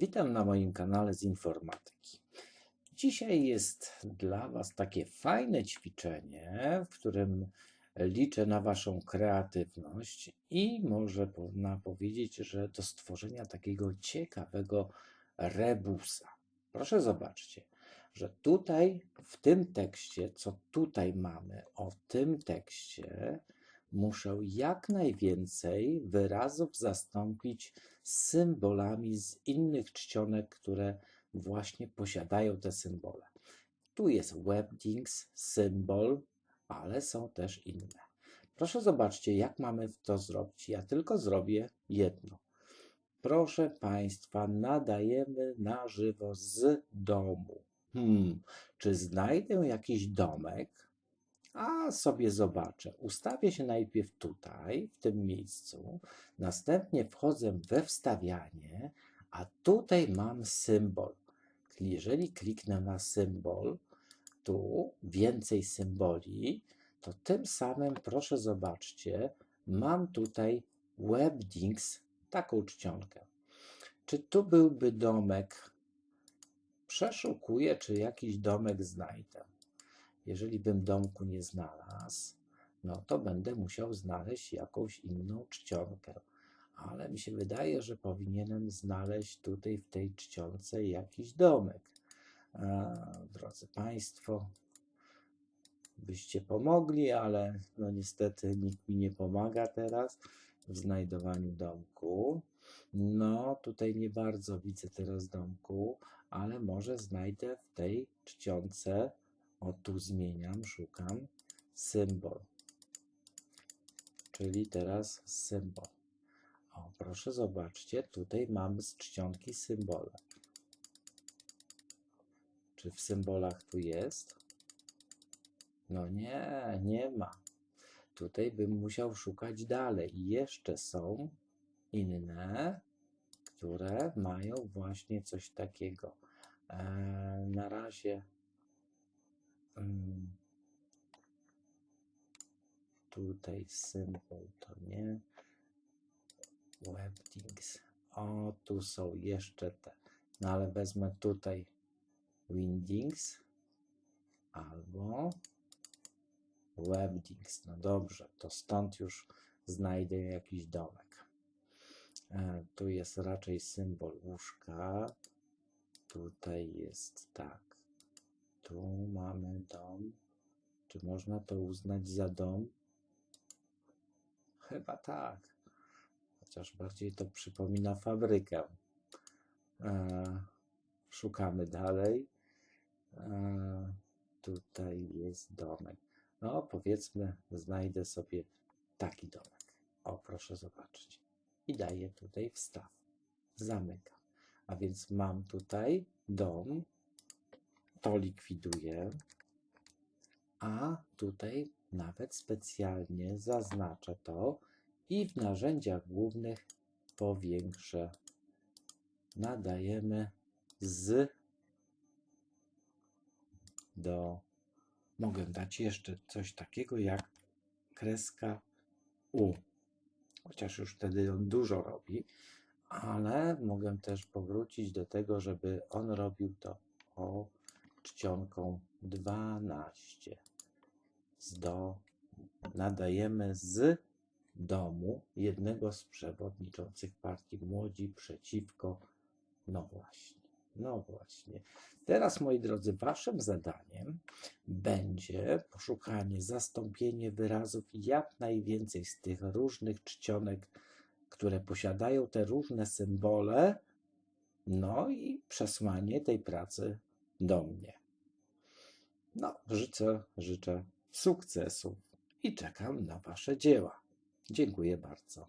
Witam na moim kanale z informatyki. Dzisiaj jest dla Was takie fajne ćwiczenie, w którym liczę na Waszą kreatywność i może można powiedzieć, że do stworzenia takiego ciekawego rebusa. Proszę zobaczcie, że tutaj w tym tekście, co tutaj mamy, o tym tekście, muszę jak najwięcej wyrazów zastąpić symbolami z innych czcionek, które właśnie posiadają te symbole. Tu jest Webdings, symbol, ale są też inne. Proszę zobaczcie, jak mamy to zrobić. Ja tylko zrobię jedno. Proszę Państwa, nadajemy na żywo z domu. Hmm, czy znajdę jakiś domek? A sobie zobaczę. Ustawię się najpierw tutaj, w tym miejscu, następnie wchodzę we wstawianie, a tutaj mam symbol. Jeżeli kliknę na symbol, tu więcej symboli, to tym samym, proszę zobaczcie, mam tutaj Webdings, taką czcionkę. Czy tu byłby domek? Przeszukuję, czy jakiś domek znajdę. Jeżeli bym domku nie znalazł, no to będę musiał znaleźć jakąś inną czcionkę. Ale mi się wydaje, że powinienem znaleźć tutaj w tej czcionce jakiś domek. Drodzy Państwo, byście pomogli, ale no niestety nikt mi nie pomaga teraz w znajdowaniu domku. No, tutaj nie bardzo widzę teraz domku, ale może znajdę w tej czcionce o, tu zmieniam, szukam symbol. Czyli teraz symbol. O, proszę zobaczcie, tutaj mamy z czcionki symbole. Czy w symbolach tu jest? No nie, nie ma. Tutaj bym musiał szukać dalej. I jeszcze są inne, które mają właśnie coś takiego. Eee, na razie. Tutaj symbol to nie. Webdings. O, tu są jeszcze te. No ale wezmę tutaj Windings albo Webdings. No dobrze, to stąd już znajdę jakiś domek. E, tu jest raczej symbol łóżka. Tutaj jest tak. Tu mamy dom. Czy można to uznać za dom? Chyba tak. Chociaż bardziej to przypomina fabrykę. E, szukamy dalej. E, tutaj jest domek. No, powiedzmy, znajdę sobie taki domek. O, proszę zobaczyć. I daję tutaj wstaw. Zamykam. A więc mam tutaj dom, to likwiduję, a tutaj nawet specjalnie zaznaczę to i w narzędziach głównych powiększę. Nadajemy z do. Mogę dać jeszcze coś takiego jak kreska U. Chociaż już wtedy on dużo robi, ale mogę też powrócić do tego, żeby on robił to o czcionką 12. Z do nadajemy z domu jednego z przewodniczących partii Młodzi przeciwko. No właśnie, no właśnie. Teraz, moi drodzy, waszym zadaniem będzie poszukanie, zastąpienie wyrazów jak najwięcej z tych różnych czcionek, które posiadają te różne symbole, no i przesłanie tej pracy do mnie. No, życzę, życzę sukcesów i czekam na Wasze dzieła. Dziękuję bardzo.